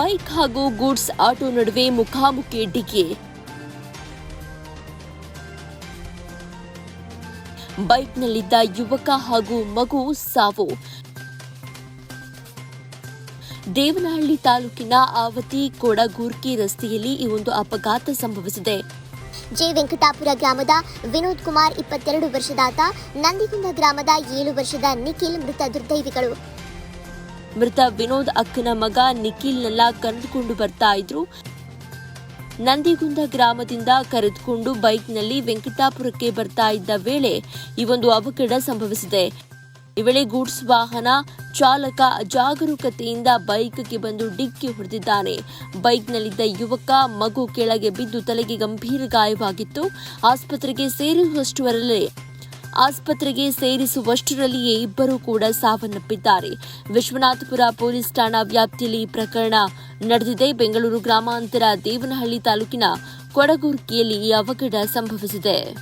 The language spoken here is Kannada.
ಬೈಕ್ ಹಾಗೂ ಗೂಡ್ಸ್ ಆಟೋ ನಡುವೆ ಮುಖಾಮುಖಿ ಡಿಕ್ಕಿ. ಬೈಕ್ನಲ್ಲಿದ್ದ ಯುವಕ ಹಾಗೂ ಮಗು ಸಾವು. ದೇವನಹಳ್ಳಿ ತಾಲೂಕಿನ ಆವತಿ ಕೊಡಗೂರ್ಕಿ ರಸ್ತೆಯಲ್ಲಿ ಈ ಒಂದು ಅಪಘಾತ ಸಂಭವಿಸಿದೆ. ಜೆ ವೆಂಕಟಾಪುರ ಗ್ರಾಮದ ವಿನೋದ್ ಕುಮಾರ್ ಇಪ್ಪತ್ತೆರಡು ವರ್ಷದಾತ ನಂದಿಗುಂದ ಗ್ರಾಮದ ಏಳು ವರ್ಷದ ನಿಖಿಲ್ ಮೃತ ದುರ್ದೈವಿಗಳು. ಮೃತ ವಿನೋದ್ ಅಕ್ಕನ ಮಗ ನಿಖಿಲ್ನೆಲ್ಲ ಕರೆದುಕೊಂಡು ಬರ್ತಾ ಇದ್ರು. ನಂದಿಗುಂದ ಗ್ರಾಮದಿಂದ ಕರೆದುಕೊಂಡು ಬೈಕ್ನಲ್ಲಿ ವೆಂಕಟಾಪುರಕ್ಕೆ ಬರ್ತಾ ಇದ್ದ ವೇಳೆ ಈ ಒಂದು ಅವಘಡ ಸಂಭವಿಸಿದೆ. ಈ ವೇಳೆ ಗೂಡ್ಸ್ ವಾಹನ ಚಾಲಕ ಅಜಾಗರೂಕತೆಯಿಂದ ಬೈಕ್ಗೆ ಬಂದು ಡಿಕ್ಕಿ ಹೊಡೆದಿದ್ದಾನೆ. ಬೈಕ್ನಲ್ಲಿದ್ದ ಯುವಕ ಮಗು ಕೆಳಗೆ ಬಿದ್ದು ತಲೆಗೆ ಗಂಭೀರ ಗಾಯವಾಗಿತ್ತು. ಆಸ್ಪತ್ರೆಗೆ ಸೇರಿಸುವಷ್ಟರಲ್ಲೇ ಆಸ್ಪತ್ರೆಗೆ ಸೇರಿಸುವಷ್ಟರಲ್ಲಿಯೇ ಇಬ್ಬರು ಕೂಡ ಸಾವನ್ನಪ್ಪಿದ್ದಾರೆ. ವಿಶ್ವನಾಥಪುರ ಪೊಲೀಸ್ ಠಾಣಾ ವ್ಯಾಪ್ತಿಯಲ್ಲಿ ಪ್ರಕರಣ ನಡೆದಿದೆ. ಬೆಂಗಳೂರು ಗ್ರಾಮಾಂತರ ದೇವನಹಳ್ಳಿ ತಾಲೂಕಿನ ಕೊಡಗುರ್ಕಿಯಲ್ಲಿ ಈ ಅವಘಡ ಸಂಭವಿಸಿದೆ.